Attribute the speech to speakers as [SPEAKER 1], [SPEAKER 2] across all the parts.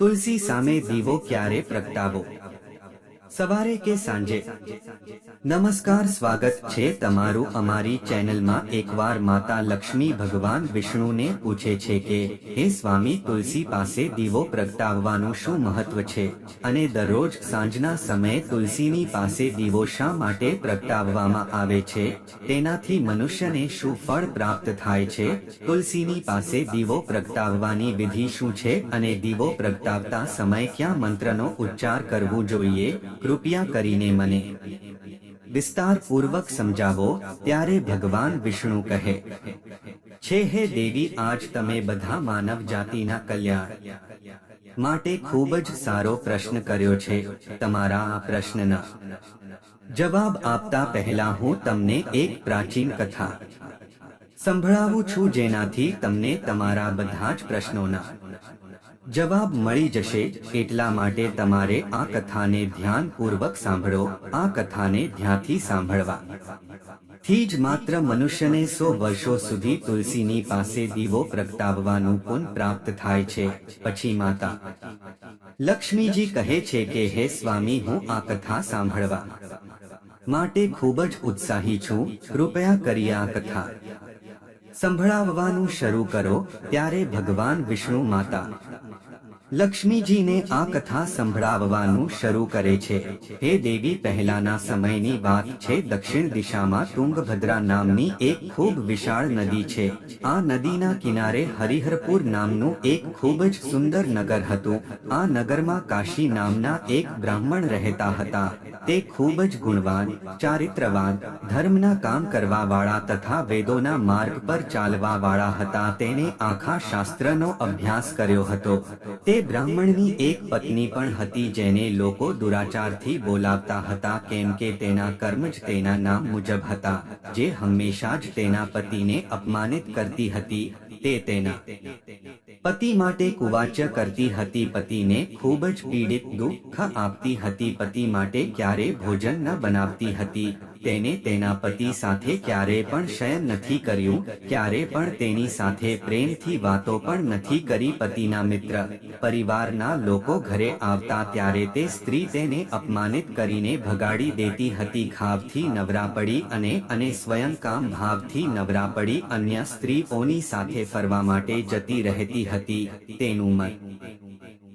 [SPEAKER 1] તુલસી સામે દીવો ક્યારે પ્રગટાવો? સવારે કે સાંજે. નમસ્કાર, સ્વાગત છે તમારું અમારી ચેનલમાં એકવાર માતા લક્ષ્મી ભગવાન વિષ્ણુને પૂછે છે કે, હે સ્વામી, તુલસી પાસે દીવો પ્રગટાવવાનું શું મહત્વ છે? અને દરરોજ સાંજના સમયે તુલસીની પાસે દીવો શા માટે પ્રગટાવવામાં આવે છે? તેનાથી મનુષ્યને શું ફળ પ્રાપ્ત થાય છે? તુલસીની પાસે દીવો પ્રગટાવવાની વિધિ શું છે? અને દીવો પ્રગટાવતા સમયે ક્યાં મંત્રનો ઉચ્ચાર કરવો જોઈએ? કૃપયા કરીને મને વિસ્તારપૂર્વક સમજાવો ત્યારે ભગવાન વિષ્ણુ કહે, છે હે દેવી, આજ તમે બધા માનવ જાતિના કલ્યાણ માટે ખૂબ જ સારો પ્રશ્ન કર્યો છે. તમારા આ પ્રશ્નના જવાબ આપતા પહેલા હું તમને એક પ્રાચીન કથા સંભળાવું છું જેનાથી તમને તમારા બધા જ પ્રશ્નોના જવાબ મળી જશે, એટલા માટે તમારે આ કથાને ધ્યાનપૂર્વક સાંભળો, આ કથાને ધ્યાનથી સાંભળવા. થી જ માત્ર મનુષ્યને સો વર્ષો સુધી તુલસીની પાસે દીવો પ્રગટાવવાનું પુન પ્રાપ્ત થાય છે. પછી માતા, લક્ષ્મીજી કહે છે કે, હે સ્વામી, હું આ કથા સાંભળવા માટે ખૂબ જ ઉત્સાહી છું. કૃપયા કરી આ કથા. સંભળાવવાનું શરૂ કરો. ત્યારે ભગવાન વિષ્ણુ માતા લક્ષ્મીજીને આ કથા સંભળાવવાનું શરૂ કરે છે. હે દેવી, પહેલાના સમયની વાત છે. દક્ષિણ દિશામાં તુંગભદ્રા નામની એક ખૂબ વિશાળ નદી છે. આ નદીના કિનારે હરિહરપુર નામનું એક ખૂબ જ સુંદર નગર હતું. આ નગરમાં કાશી નામના એક બ્રાહ્મણ રહેતા હતા. તે ખૂબ જ ગુણવાન, ચારિત્રવાન, ધર્મના કામ કરવા વાળા તથા વેદોના માર્ગ પર ચાલવા વાળા હતા. તેને આખા શાસ્ત્રનો અભ્યાસ કર્યો હતો. તે બ્રાહ્મણની એક પત્ની પણ હતી જેને લોકો દુરાચારથી બોલાવતા હતા, કેમ કે તેના કર્મ જ તેના નામ મુજબ હતા. જે હંમેશા જ તેના પતિને અપમાનિત કરતી હતી, તે તેના પતિ માટે કુવાચ્ય કરતી હતી. પતિને ખૂબ જ પીડિત દુઃખ આપતી હતી, પતિ માટે ક્યારે ભોજન ન બનાવતી હતી. તેને તેના પતિ સાથે ક્યારે પણ શયન નથી કર્યું. ક્યારે પણ તેની સાથે પ્રેમથી વાતો પણ નથી કરી પતિના મિત્ર. પરિવારના લોકો ઘરે આવતા ત્યારે તે સ્ત્રી તેને અપમાનિત કરીને ભગાડી દેતી હતી. ખાવથી નવરા પડી અને અને સ્વયં કામ ભાવથી નવરા પડી અન્ય સ્ત્રીઓની સાથે ફરવા માટે જતી રહેતી હતી તેનું મત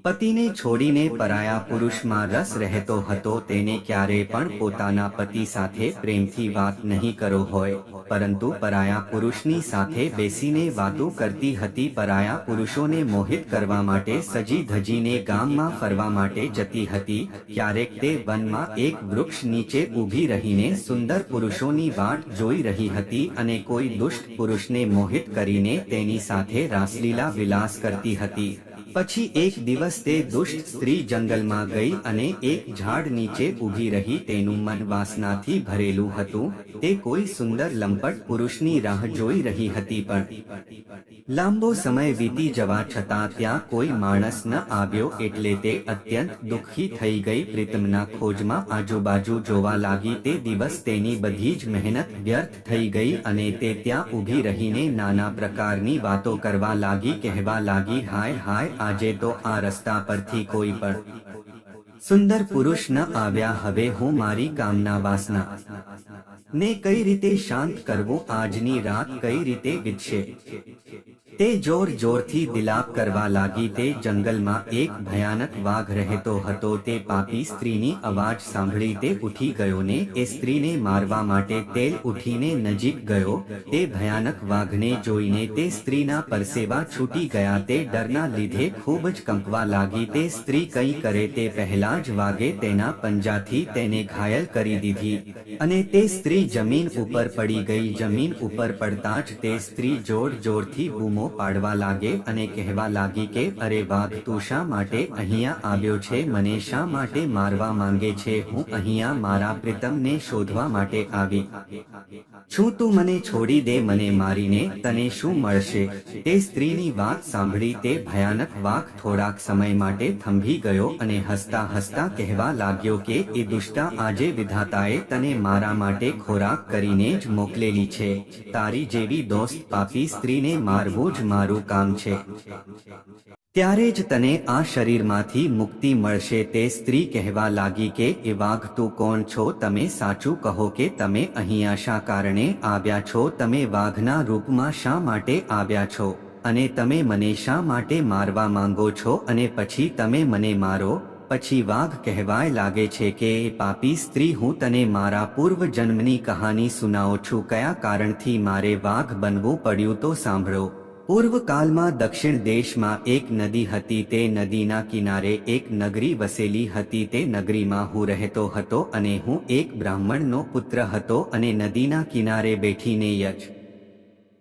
[SPEAKER 1] પતિને છોડીને પરાયા પુરુષમાં રસ રહેતો હતો, તેને ક્યારે પણ પોતાના પતિ સાથે પ્રેમથી વાત નહીં કરો હોય. પરંતુ પરાયા પુરુષની સાથે બેસીને વાતો કરતી હતી. પરાયા પુરુષોને મોહિત કરવા માટે સજી ધજીને ગામમાં ફરવા માટે જતી હતી. ક્યારેક તે વનમાં એક વૃક્ષ નીચે ઊભી રહીને સુંદર પુરુષોની વાટ જોઈ રહી હતી અને કોઈ દુષ્ટ પુરુષને મોહિત કરીને તેની સાથે રાસલીલા વિલાસ કરતી હતી. પછી એક દિવસ તે દુષ્ટ સ્ત્રી જંગલમાં ગઈ અને એક ઝાડ નીચે ઊભી રહી તેનું મન વાસનાથી ભરેલું હતું. તે કોઈ સુંદર લંપટ પુરુષની રાહ જોઈ રહી હતી પણ. લાંબો સમય વીતી જવા છતાં ત્યાં કોઈ માણસ ન આવ્યો એટલે તે અત્યંત દુઃખી થઈ ગઈ પ્રીતમના ખોજમાં આજુબાજુ જોવા લાગી. તે દિવસ તેની બધી જ મહેનત વ્યર્થ થઈ ગઈ અને તે ત્યાં ઊભી રહીને નાના પ્રકારની વાતો કરવા લાગી, કહેવા લાગી, હાય હાય આજે તો આ રસ્તા પરથી કોઈ પણ સુંદર પુરુષ ન આવ્યા. હવે હું મારી કામના વાસના ને કઈ રીતે શાંત કરવો? આજની રાત કઈ રીતે વીતશે? તે જોર જોરથી દિલાપ કરવા લાગી તે જંગલમાં એક ભયાનક વાઘ રહેતો હતો. તે પાપી સ્ત્રીની અવાજ સાંભળી તે ઉઠી ગયો ને એ સ્ત્રીને મારવા માટે તેલ ઉઠીને નજીક ગયો. તે ભયાનક વાઘને જોઈને તે સ્ત્રીના પરસેવા છૂટી ગયા. તે ડરના લીધે ખૂબ જ કંપવા લાગી. તે સ્ત્રી કંઈ કરે તે પહેલા જ વાઘે તેના પંજાથી તેને ઘાયલ કરી દીધી અને તે સ્ત્રી જમીન ઉપર પડી ગઈ. જમીન ઉપર પડતા જ તે સ્ત્રી જોર જોરથી બૂમો પાડવા લાગે અને કહેવા લાગી કે, અરે વાઘ તું શા માટે અહીંયા આવ્યો છે? મને શા માટે મારવા માંગે છે? હું અહીંયા મારા પ્રીતમને શોધવા માટે આવી. છું તું મને છોડી દે? મને મારીને તને શું મળશે? તે સ્ત્રીની વાત સાંભળી તે ભયાનક વાઘ થોડાક સમય માટે થંભી ગયો અને હસતા હસતા કહેવા લાગ્યો કે, એ દુષ્ટા આજે વિધાતાએ તને મારા માટે ખોરાક કરીને જ મોકલેલી છે. તારી જેવી દોસ્ત પાપી સ્ત્રીને મારવું જ મારું કામ છે. ત્યારે જ તને આ શરીરમાંથી મુક્તિ મળશે. તે સ્ત્રી કહેવા લાગી કે, એ વાઘ, તું કોણ છો? તમે સાચું કહો કે, તમે અહીંયા શા કારણે આવ્યા છો? તમે વાઘના રૂપમાં શા માટે આવ્યા છો? અને તમે મને શા માટે મારવા માંગો છો? અને પછી તમે મને મારો? પછી વાઘ કહેવાય લાગે છે કે, એ પાપી સ્ત્રી, હું તને મારા પૂર્વ જન્મની કહાની સુનાવું છું. કયા કારણથી મારે વાઘ બનવું પડ્યું તો સાંભળો. પૂર્વકાળમાં દક્ષિણ દેશમાં એક નદી હતી તે નદીના કિનારે એક નગરી વસેલી હતી તે નગરીમાં હું રહેતો હતો અને હું એક બ્રાહ્મણનો પુત્ર હતો અને નદીના કિનારે બેઠીને યજ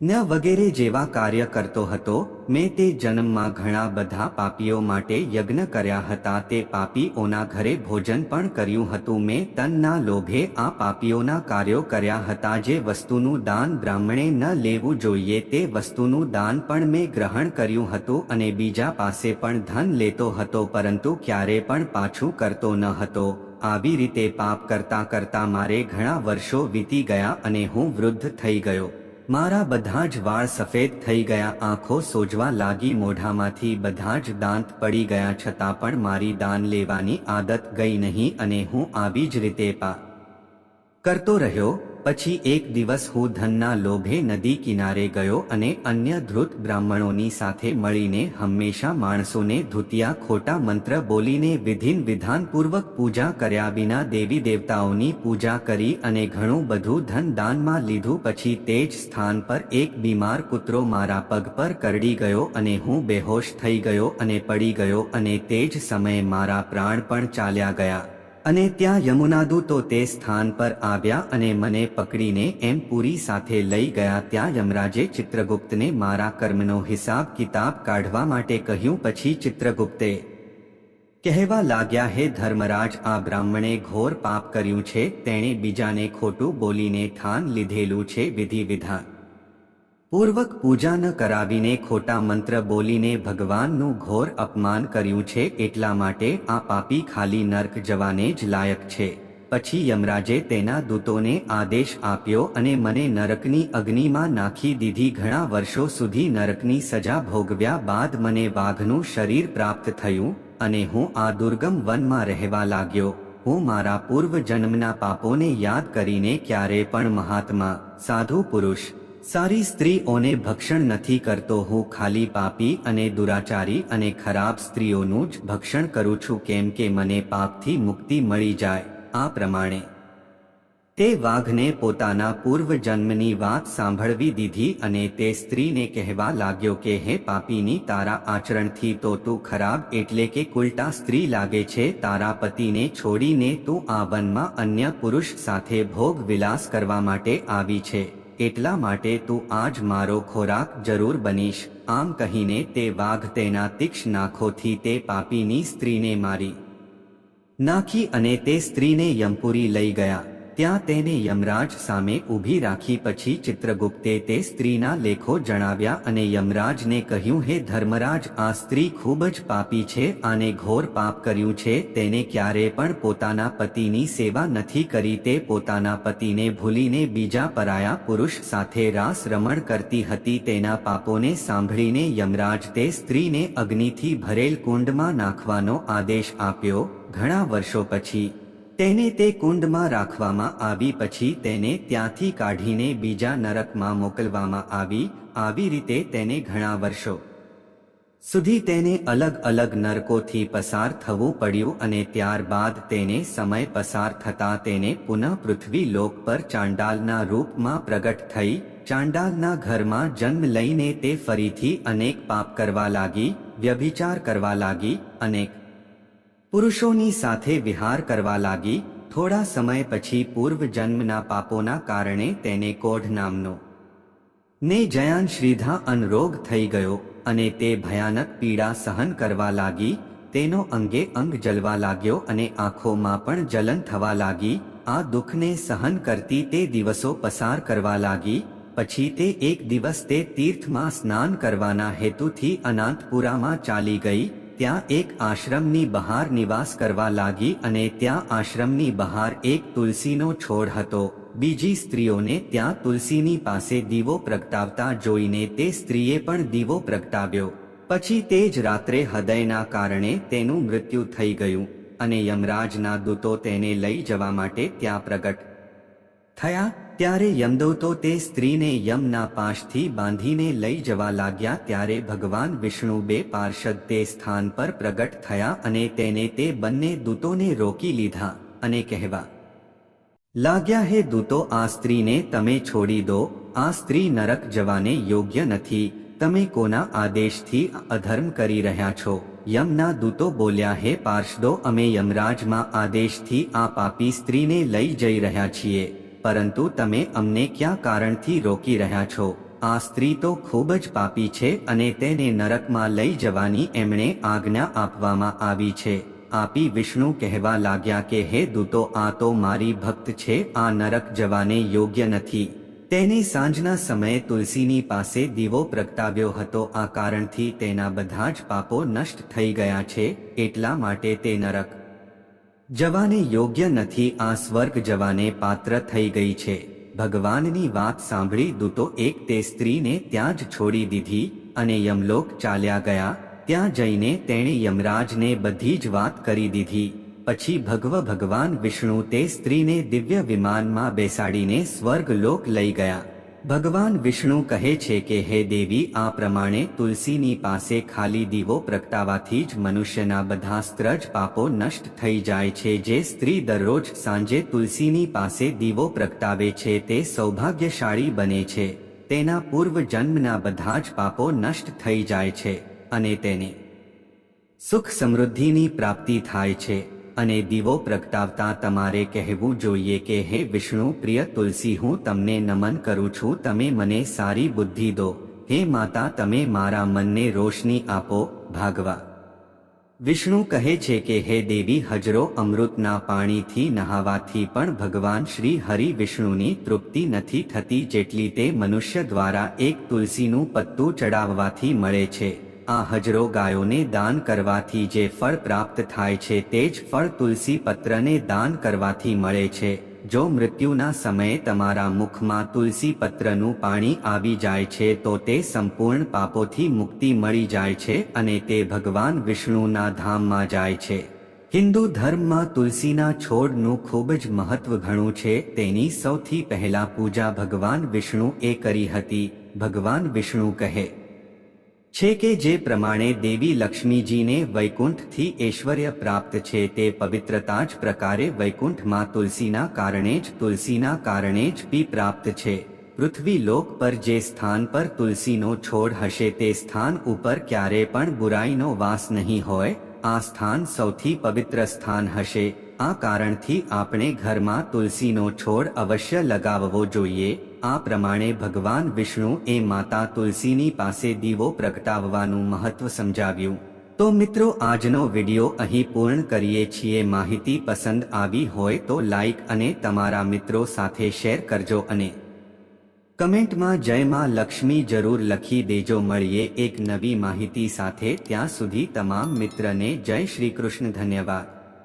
[SPEAKER 1] ન વગેરે જેવા કાર્ય કરતો હતો, મેં તે જન્મમાં ઘણા બધા પાપીઓ માટે યજ્ઞ કર્યા હતા, તે પાપીઓના ઘરે ભોજન પણ કર્યું હતું, મેં તનના લોભે આ પાપીઓના કાર્યો કર્યા હતા, જે વસ્તુનું દાન બ્રાહ્મણે ન લેવું જોઈએ, તે વસ્તુનું દાન પણ મેં ગ્રહણ કર્યું હતું અને બીજા પાસે પણ ધન લેતો હતો, પરંતુ ક્યારે પણ પાછું કરતો ન હતો. આવી રીતે પાપ કરતા કરતા મારે ઘણા વર્ષો વીતી ગયા અને હું વૃદ્ધ થઈ ગયો. મારા બધા જ વાળ સફેદ થઈ ગયા, આંખો સોજવા લાગી, મોઢામાંથી બધા જ દાંત પડી ગયા છતાં પણ મારી દાન લેવાની આદત ગઈ નહીં અને હું આવી જ રીતે પા કરતો રહ્યો. પછી એક દિવસ હું ધનના લોભે નદી કિનારે ગયો અને અન્ય ધૃત બ્રાહ્મણોની સાથે મળીને હંમેશા માણસોને ધૂતિયા ખોટા મંત્ર બોલીને વિધિન વિધાનપૂર્વક પૂજા કર્યા વિના દેવી દેવતાઓની પૂજા કરી અને ઘણું બધું ધન દાનમાં લીધું પછી તે જ સ્થાન પર એક બીમાર કૂતરો મારા પગ પર કરડી ગયો અને હું બેહોશ થઈ ગયો અને પડી ગયો અને તે જ સમયે મારા પ્રાણ પણ ચાલ્યા ગયા. અને ત્યાં યમુનાદૂતો તે સ્થાન પર આવ્યા અને મને પકડીને એમ પૂરી સાથે લઈ ગયા. ત્યાં યમરાજે ચિત્રગુપ્તને મારા કર્મનો હિસાબ કિતાબ કાઢવા માટે કહ્યું. પછી ચિત્રગુપ્તે, કહેવા લાગ્યા, હે ધર્મરાજ, આ બ્રાહ્મણે ઘોર પાપ કર્યું છે. તેણે બીજાને ખોટું બોલીને થાન લીધેલું છે. વિધિ વિધાન પૂર્વક પૂજા ન કરાવીને ખોટા મંત્ર બોલીને ભગવાનનું ઘોર અપમાન કર્યું છે એટલા માટે આ પાપી ખાલી નર્ક જવાને જ લાયક છે. પછી યમરાજે તેના દૂતોને આદેશ આપ્યો અને મને નરકની અગ્નિમાં નાખી દીધી ઘણા વર્ષો સુધી નરકની સજા ભોગવ્યા બાદ મને વાઘનું શરીર પ્રાપ્ત થયું અને હું આ દુર્ગમ વનમાં રહેવા લાગ્યો. હું મારા પૂર્વ જન્મના પાપોને યાદ કરીને ક્યારે પણ મહાત્મા, સાધુ પુરુષ સારી સ્ત્રીઓને ભક્ષણ નથી કરતો. હું ખાલી પાપી અને દુરાચારી અને ખરાબ સ્ત્રીઓનું જ ભક્ષણ કરું છું કેમ કે મને પાપથી મુક્તિ મળી જાય. આ પ્રમાણે. તે વાઘને પોતાના પૂર્વ જન્મની વાત સાંભળવી દીધી અને તે સ્ત્રીને કહેવા લાગ્યો કે, હે પાપીની, તારા આચરણથી તો તું ખરાબ એટલે કે ઉલટા સ્ત્રી લાગે છે. તારા પતિને છોડીને તું આ વનમાં અન્ય પુરુષ સાથે ભોગ વિલાસ કરવા માટે આવી છે. એટલા માટે તું આજ મારો ખોરાક જરૂર બનીશ. આમ કહીને તે વાઘ તેના તીક્ષ્ણ નાખોથી તે પાપીની સ્ત્રીને મારી નાખી અને તે સ્ત્રીને યમપુરી લઈ ગયા. ત્યાં તેને યમરાજ સામે ઊભી રાખી પછી ચિત્રગુપ્તે તે સ્ત્રીના લેખો જણાવ્યા અને યમરાજને કહ્યું, હે ધર્મરાજ, આ સ્ત્રી ખૂબ જ પાપી છે, આને ઘોર પાપ કર્યું છે, તેને ક્યારે પણ પોતાના પતિની સેવા નથી કરી તે પોતાના પતિને ભૂલીને બીજા પરાયા પુરુષ સાથે રાસ રમણ કરતી હતી, તેના પાપોને સાંભળીને યમરાજ તે સ્ત્રીને અગ્નિથી ભરેલ કુંડમાં નાખવાનો આદેશ આપ્યો. ઘણા વર્ષો પછી તેને તે કુંડમાં રાખવામાં આવી પછી તેને ત્યાંથી કાઢીને બીજા નરકમાં મોકલવામાં આવી આવી રીતે તેને ઘણા વર્ષો સુધી તેને અલગ અલગ નરકોથી પસાર થવું પડ્યું અને ત્યારબાદ તેને સમય પસાર થતા તેને પુનઃ પૃથ્વી લોક પર ચાંડાલના રૂપમાં પ્રગટ થઈ, ચાંડાલના ઘરમાં જન્મ લઈને તે ફરીથી અનેક પાપ કરવા લાગી, વ્યભિચાર કરવા લાગી, અનેક પુરુષોની સાથે વિહાર કરવા લાગી, થોડા સમય પછી પૂર્વ જન્મના પાપોના કારણે તેને કોઢ નામનો ને જયાન શ્રીધા અનરોગ થઈ ગયો અને તે ભયાનક પીડા સહન કરવા લાગી, તેનો અંગે અંગ જલવા લાગ્યો અને આંખોમાં પણ જલન થવા લાગી, આ દુઃખને સહન કરતી તે દિવસો પસાર કરવા લાગી, પછી તે એક દિવસ તે તીર્થમાં સ્નાન કરવાના હેતુથી અનાંતપુરામાં ચાલી ગઈ ત્યાં એક આશ્રમની બહાર નિવાસ કરવા લાગી અને ત્યાં આશ્રમની બહાર એક તુલસીનો છોડ હતો. બીજી સ્ત્રીઓને ત્યાં તુલસીની પાસે દીવો પ્રગટાવતા જોઈને તે સ્ત્રીએ પણ દીવો પ્રગટાવ્યો. પછી તે જ રાત્રે હૃદયના કારણે તેનું મૃત્યુ થઈ ગયું અને યમરાજના દૂતો તેને લઈ જવા માટે ત્યાં પ્રગટ થયા. ત્યારે યમદૂતો તે સ્ત્રીને યમના પાશથી બાંધીને લઈ જવા લાગ્યા ત્યારે ભગવાન વિષ્ણુ બે પાર્ષદ તે સ્થાન પર પ્રગટ થયા અને તેને તે બંને દૂતોને રોકી લીધા અને કહેવા, લાગ્યા હે દૂતો, આ સ્ત્રીને તમે છોડી દો. આ સ્ત્રી નરક જવાને યોગ્ય નથી. તમે કોના આદેશથી અધર્મ કરી રહ્યા છો યમના દૂતો બોલ્યા, હે પાર્ષદો, અમે યમરાજમાં આદેશથી આ પાપી સ્ત્રીને લઈ જઈ રહ્યા છીએ. પરંતુ તમે અમને ક્યાં કારણથી રોકી રહ્યા છો? આ સ્ત્રી તો ખૂબ જ પાપી છે અને તેને નરકમાં લઈ જવાની એમણે આજ્ઞા આપવામાં આવી છે. આપી વિષ્ણુ કહેવા લાગ્યા કે, હે દૂતો, આ તો મારી ભક્ત છે, આ નરક જવાને યોગ્ય નથી. તેને સાંજના સમયે તુલસીની પાસે દીવો પ્રગટાવ્યો હતો. આ કારણથી તેના બધા જ પાપો નષ્ટ થઈ ગયા છે, એટલા માટે તે નરક જવાને યોગ્ય નથી આ સ્વર્ગ જવાને પાત્ર થઈ ગઈ છે. ભગવાનની વાત સાંભળી દૂતો એક તે સ્ત્રીને ત્યાં જ છોડી દીધી અને યમલોક ચાલ્યા ગયા. ત્યાં જઈને તેણે યમરાજને બધી જ વાત કરી દીધી. પછી ભગવ ભગવાન વિષ્ણુ તે સ્ત્રીને દિવ્ય વિમાનમાં બેસાડીને સ્વર્ગ લોક લઈ ગયા. ભગવાન વિષ્ણુ કહે છે કે, હે દેવી, આ પ્રમાણે તુલસીની પાસે ખાલી દીવો પ્રગટાવાથી જ મનુષ્યના બધા સ્ત્રજ પાપો નષ્ટ થઈ જાય છે. જે સ્ત્રી દરરોજ સાંજે તુલસીની પાસે દીવો પ્રગટાવે છે, તે સૌભાગ્યશાળી બને છે. તેના પૂર્વ જન્મના બધા જ પાપો નષ્ટ થઈ જાય છે અને તેને સુખ સમૃદ્ધિની પ્રાપ્તિ થાય છે. અને દીવો પ્રગટાવતા તમારે કહેવું જોઈએ કે, હે વિષ્ણુ, પ્રિય તુલસી, હું તમને નમન કરું છું. તમે મને સારી બુદ્ધિ દો. હે માતા, તમે મારા મનને રોશની આપો, ભાગવા. વિષ્ણુ કહે છે કે, હે દેવી, હજરો અમૃતના પાણીથી નહાવાથી પણ ભગવાન શ્રી હરિ વિષ્ણુની તૃપ્તિ નથી થતી જેટલી તે મનુષ્ય દ્વારા એક તુલસીનું પત્તું ચડાવવાથી મળે છે. આ હજરો ગાયોને દાન કરવાથી જે ફળ પ્રાપ્ત થાય છે તે જ ફળ તુલસી પત્રને દાન કરવાથી મળે છે. જો મૃત્યુના સમયે તમારા મુખમાં તુલસી પત્રનું પાણી આવી જાય છે તો તે સંપૂર્ણ પાપોથી મુક્તિ મળી જાય છે અને તે ભગવાન વિષ્ણુના ધામમાં જાય છે. હિન્દુ ધર્મમાં તુલસીના છોડનું ખૂબ જ મહત્વ ઘણું છે. તેની સૌથી પહેલા પૂજા ભગવાન વિષ્ણુ એ કરી હતી. ભગવાન વિષ્ણુ કહે છે કે જે પ્રમાણે દેવી લક્ષ્મીજીને વૈકુંઠથી ઐશ્વર્ય પ્રાપ્ત છે તે પવિત્રતા જ પ્રકારે વૈકુંઠમાં તુલસીના કારણે જ તુલસીના કારણે જ પી પ્રાપ્ત છે. પૃથ્વી લોક પર જે સ્થાન પર તુલસીનો છોડ હશે તે સ્થાન ઉપર ક્યારે પણ બુરાઈનો વાસ નહીં હોય, આ સ્થાન સૌથી પવિત્ર સ્થાન હશે. આ કારણથી આપણે ઘરમાં તુલસીનો છોડ અવશ્ય લગાવવો જોઈએ. આ પ્રમાણે ભગવાન વિષ્ણુ એ માતા તુલસીની પાસે દીવો પ્રગટાવવાનું મહત્વ સમજાવ્યું. તો મિત્રો, આજનો વિડિયો અહીં પૂર્ણ કરીએ છીએ. માહિતી પસંદ આવી હોય તો લાઈક અને તમારા મિત્રો સાથે શેર કરજો અને કમેન્ટમાં જય માં લક્ષ્મી જરૂર લખી દેજો. મળીએ એક નવી માહિતી સાથે. ત્યાં સુધી તમામ મિત્રને જય શ્રી કૃષ્ણ. ધન્યવાદ.